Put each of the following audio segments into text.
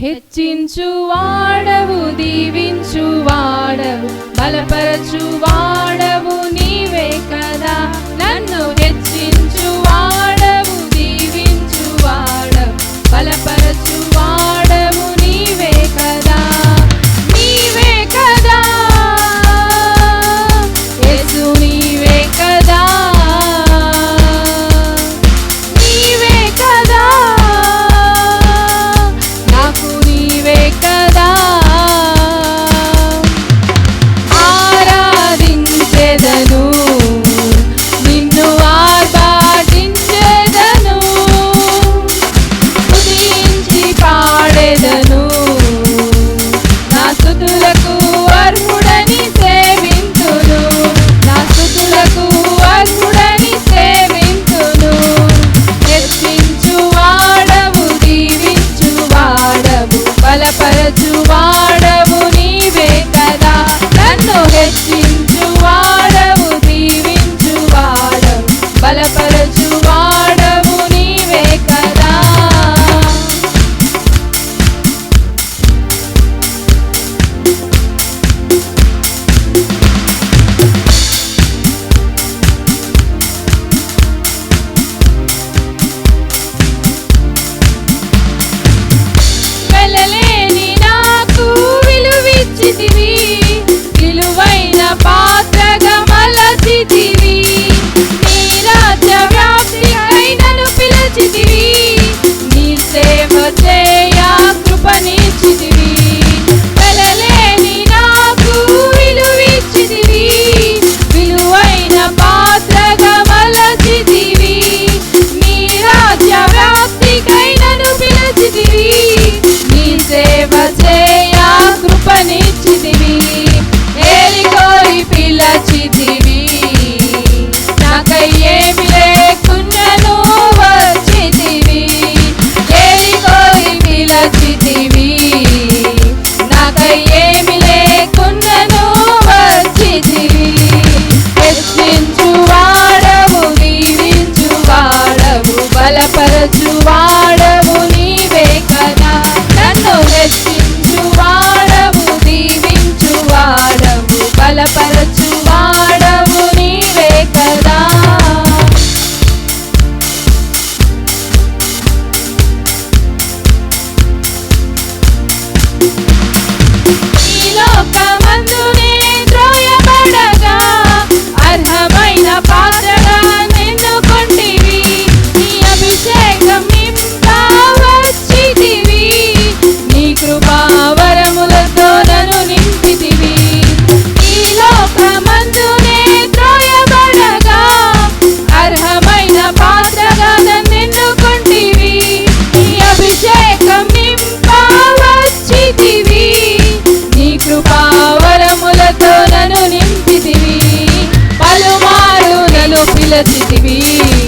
హెచ్చించు వాడవు దీవించు వాడవు బలపరచు వాడవు. time a day. ఆశతో నన్ను నింపితివి. పలుమారు నన్ను పిలచితివి.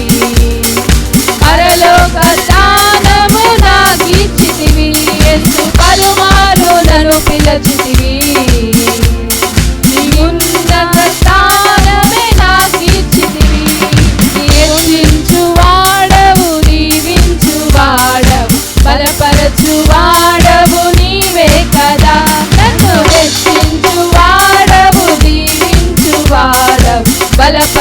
la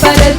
para